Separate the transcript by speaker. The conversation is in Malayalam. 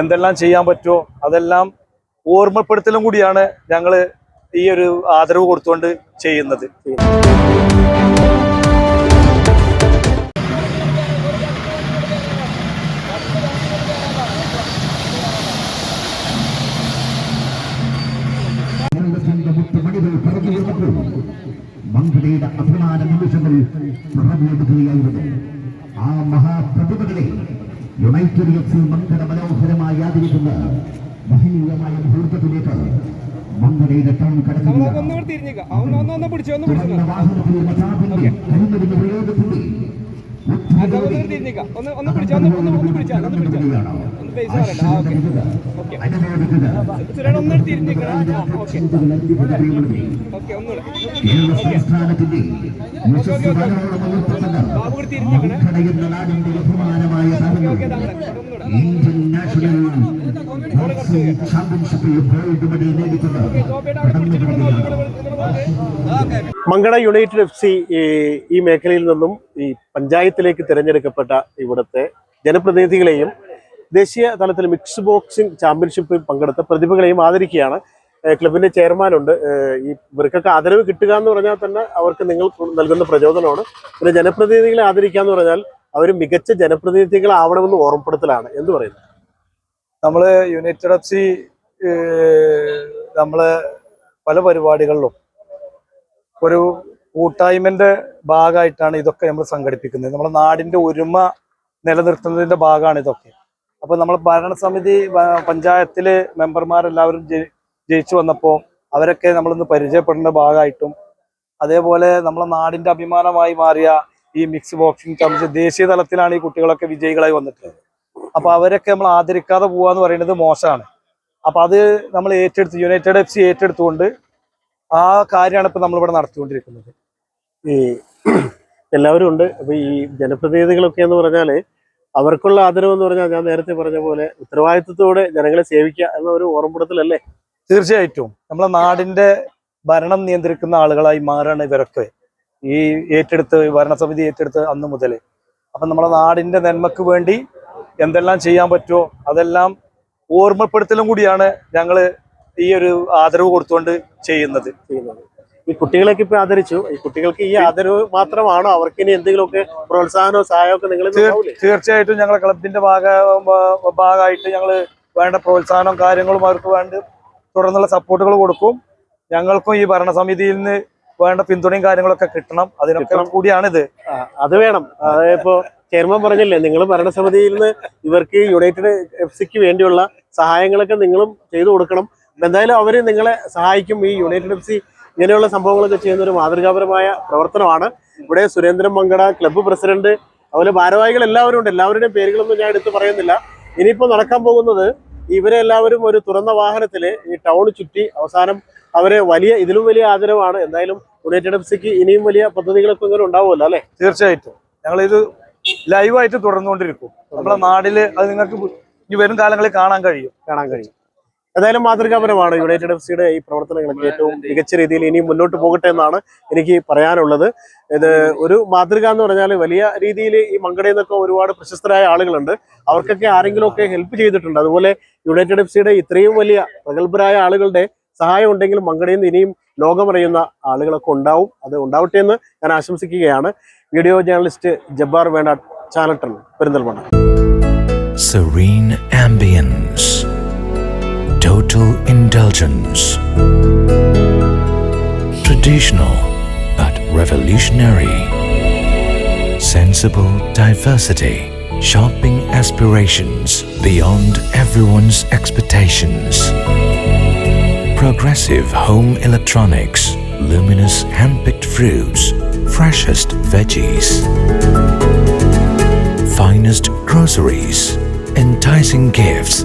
Speaker 1: എന്തെല്ലാം ചെയ്യാൻ പറ്റുമോ അതെല്ലാം ഓർമ്മപ്പെടുത്തലും കൂടിയാണ് ഞങ്ങൾ ഈ ഒരു ആദരവ് കൊടുത്തുകൊണ്ട് ചെയ്യുന്നത്.
Speaker 2: മങ്കടയുടെ അഭിമാന നിമിഷങ്ങൾ പ്രഭവെടുക്കുകയായിരുന്നു ആ മഹാപ്രതിഭകളെ യുണൈറ്റഡ് എഫ് സി മങ്കട മനോഹരമായി ആദരിക്കുന്ന മഹനീയമായ മുഹൂർത്തത്തിലേക്ക് മങ്കടയുടെ ടൗൺ കരിമരുന്ന് പ്രയോഗത്തിന്റെ
Speaker 3: ഒന്ന് ഒന്ന് പിടിച്ചാ പിടിച്ചു ഒന്ന് ഒന്ന്
Speaker 2: ഇന്ത്യൻ നാഷണൽ ചാമ്പ്യൻഷിപ്പിൽ
Speaker 4: മങ്കട യുണൈറ്റഡ് എഫ് സി ഈ മേഖലയിൽ നിന്നും ഈ പഞ്ചായത്തിലേക്ക് തിരഞ്ഞെടുക്കപ്പെട്ട ഇവിടുത്തെ ജനപ്രതിനിധികളെയും ദേശീയ തലത്തിൽ മിക്സ് ബോക്സിംഗ് ചാമ്പ്യൻഷിപ്പിൽ പങ്കെടുത്ത പ്രതിഭകളെയും ആദരിക്കുകയാണ്. ക്ലബിന്റെ ചെയർമാനുണ്ട്. ഈ ഇവർക്കൊക്കെ ആദരവ് കിട്ടുക എന്ന് പറഞ്ഞാൽ തന്നെ അവർക്ക് നിങ്ങൾ നൽകുന്ന പ്രചോദനമാണ്. പിന്നെ ജനപ്രതിനിധികളെ ആദരിക്കുക എന്ന് പറഞ്ഞാൽ അവർ മികച്ച ജനപ്രതിനിധികളാവണമെന്ന് ഓർമ്മപ്പെടുത്തലാണ്. എന്ന് പറയുന്നത്
Speaker 1: നമ്മൾ യുണൈറ്റഡ് എഫ് സി നമ്മൾ പല പരിപാടികളിലും ഒരു കൂട്ടായ്മന്റെ ഭാഗമായിട്ടാണ് ഇതൊക്കെ നമ്മൾ സംഘടിപ്പിക്കുന്നത്. നമ്മുടെ നാടിന്റെ ഒരുമ നിലനിർത്തുന്നതിന്റെ ഭാഗമാണ് ഇതൊക്കെ. അപ്പൊ നമ്മൾ ഭരണസമിതി പഞ്ചായത്തിലെ മെമ്പർമാരെല്ലാവരും ജയി- ജയിച്ചു വന്നപ്പോൾ അവരൊക്കെ നമ്മളിന്ന് പരിചയപ്പെടേണ്ട ഭാഗമായിട്ടും അതേപോലെ നമ്മളെ നാടിന്റെ അഭിമാനമായി മാറിയ ഈ മിക്സ് ബോക്സിംഗ് ചാമ്പ്യൻഷിപ്പ് ദേശീയ തലത്തിലാണ് ഈ കുട്ടികളൊക്കെ വിജയികളായി വന്നിട്ടുള്ളത്. അപ്പൊ അവരൊക്കെ നമ്മൾ ആദരിക്കാതെ പോവാന്ന് പറയുന്നത് മോശമാണ്. അപ്പൊ അത് നമ്മൾ ഏറ്റെടുത്ത് യുണൈറ്റഡ് എഫ് സി ഏറ്റെടുത്തുകൊണ്ട് ആ കാര്യമാണ് ഇപ്പൊ നമ്മളിവിടെ നടത്തിക്കൊണ്ടിരിക്കുന്നത്.
Speaker 4: ഈ എല്ലാവരും ഉണ്ട്. അപ്പൊ ഈ ജനപ്രതിനിധികളൊക്കെ എന്ന് പറഞ്ഞാൽ അവർക്കുള്ള ആദരവ് എന്ന് പറഞ്ഞാൽ ഞാൻ നേരത്തെ പറഞ്ഞ പോലെ ഉത്തരവാദിത്വത്തോടെ ജനങ്ങളെ സേവിക്കുക എന്ന ഒരു ഓർമ്മപ്പെടുത്തലല്ലേ?
Speaker 1: തീർച്ചയായിട്ടും. നമ്മളെ നാടിന്റെ ഭരണം നിയന്ത്രിക്കുന്ന ആളുകളായി മാറാണ് ഇവരൊക്കെ. ഈ ഏറ്റെടുത്ത് ഭരണസമിതി ഏറ്റെടുത്ത് അന്ന് മുതൽ അപ്പൊ നമ്മളെ നാടിന്റെ നന്മക്ക് വേണ്ടി എന്തെല്ലാം ചെയ്യാൻ പറ്റുമോ അതെല്ലാം ഓർമ്മപ്പെടുത്തലും കൂടിയാണ് ഞങ്ങൾ ഈ ഒരു ആദരവ് കൊടുത്തുകൊണ്ട് ചെയ്യുന്നത്.
Speaker 4: ചെയ്യുന്നത്. ഈ കുട്ടികളൊക്കെ ഇപ്പൊ ആദരിച്ചു. ഈ കുട്ടികൾക്ക് ഈ ആദരവ് മാത്രമാണോ? അവർക്ക് ഇനി എന്തെങ്കിലുമൊക്കെ പ്രോത്സാഹനോ സഹായമോ ഒക്കെ നിങ്ങൾ
Speaker 1: തീർച്ചയായിട്ടും ഞങ്ങളെ ക്ലബിന്റെ ഭാഗ ഭാഗമായിട്ട് ഞങ്ങൾ വേണ്ട പ്രോത്സാഹനവും കാര്യങ്ങളും അവർക്ക് വേണ്ട തുടർന്നുള്ള സപ്പോർട്ടുകൾ കൊടുക്കും. ഞങ്ങൾക്കും ഈ ഭരണസമിതിയിൽ നിന്ന് വേണ്ട പിന്തുണയും കാര്യങ്ങളൊക്കെ കിട്ടണം. അതിനൊക്കെ. കൂടിയാണിത്.
Speaker 4: അത് വേണം. അതായപ്പോ ചെയർമാൻ പറഞ്ഞില്ലേ നിങ്ങൾ ഭരണസമിതിയിൽ നിന്ന് ഇവർക്ക് യുണൈറ്റഡ് എഫ് സിക്ക് വേണ്ടിയുള്ള സഹായങ്ങളൊക്കെ നിങ്ങളും ചെയ്തു കൊടുക്കണം. എന്തായാലും അവർ നിങ്ങളെ സഹായിക്കും. ഈ യുണൈറ്റഡ് എഫ് സി ഇങ്ങനെയുള്ള സംഭവങ്ങളൊക്കെ ചെയ്യുന്ന ഒരു മാതൃകാപരമായ പ്രവർത്തനമാണ്. ഇവിടെ സുരേന്ദ്രൻ മങ്കട ക്ലബ്ബ് പ്രസിഡന്റ് അതുപോലെ ഭാരവാഹികൾ എല്ലാവരും ഉണ്ട്. എല്ലാവരുടെയും പേരുകളൊന്നും ഞാൻ എടുത്തു പറയുന്നില്ല. ഇനിയിപ്പോൾ നടക്കാൻ പോകുന്നത് ഇവരെ എല്ലാവരും ഒരു തുറന്ന വാഹനത്തിൽ ഈ ടൗൺ ചുറ്റി അവസാനം അവരെ വലിയ ഇതിലും വലിയ ആദരവാണ്. എന്തായാലും യുണൈറ്റഡ് എഫ് സിക്ക് ഇനിയും വലിയ പദ്ധതികളൊക്കെ ഇങ്ങനെ ഉണ്ടാവുമല്ലോ അല്ലെ?
Speaker 1: തീർച്ചയായിട്ടും. ഞങ്ങളിത് ലൈവായിട്ട് തുടർന്നുകൊണ്ടിരിക്കും. നമ്മുടെ നാടിൽ അത് നിങ്ങൾക്ക് ഇനി വരും കാലങ്ങളിൽ കാണാൻ കഴിയും.
Speaker 4: കാണാൻ കഴിയും. എന്തായാലും മാതൃകാപരമാണ് യുണൈറ്റഡ് എഫ് സിയുടെ ഈ പ്രവർത്തനങ്ങളൊക്കെ ഏറ്റവും മികച്ച രീതിയിൽ ഇനി മുന്നോട്ട് പോകട്ടെ എന്നാണ് എനിക്ക് പറയാനുള്ളത്. ഇത് ഒരു മാതൃക എന്ന് പറഞ്ഞാൽ വലിയ രീതിയിൽ ഈ മങ്കടയിൽ നിന്നൊക്കെ ഒരുപാട് പ്രശസ്തരായ ആളുകളുണ്ട്. അവർക്കൊക്കെ ആരെങ്കിലും ഒക്കെ ഹെൽപ്പ് ചെയ്തിട്ടുണ്ട്. അതുപോലെ യുണൈറ്റഡ് എഫ് സിയുടെ ഇത്രയും വലിയ പ്രഗത്ഭരായ ആളുകളുടെ സഹായം ഉണ്ടെങ്കിൽ മങ്കടയിൽ നിന്ന് ഇനിയും ലോകമറിയുന്ന ആളുകളൊക്കെ ഉണ്ടാവും. അത് ഉണ്ടാവട്ടെ എന്ന് ഞാൻ ആശംസിക്കുകയാണ്. വീഡിയോ ജേർണലിസ്റ്റ് ജബ്ബാർ വേണ്ട channel Perinthalmanna.
Speaker 5: Serene ambience, total indulgence, traditional but revolutionary, sensible diversity, shopping aspirations beyond everyone's expectations, progressive home electronics, luminous hand-picked fruits, freshest veggies. Finest groceries, enticing gifts,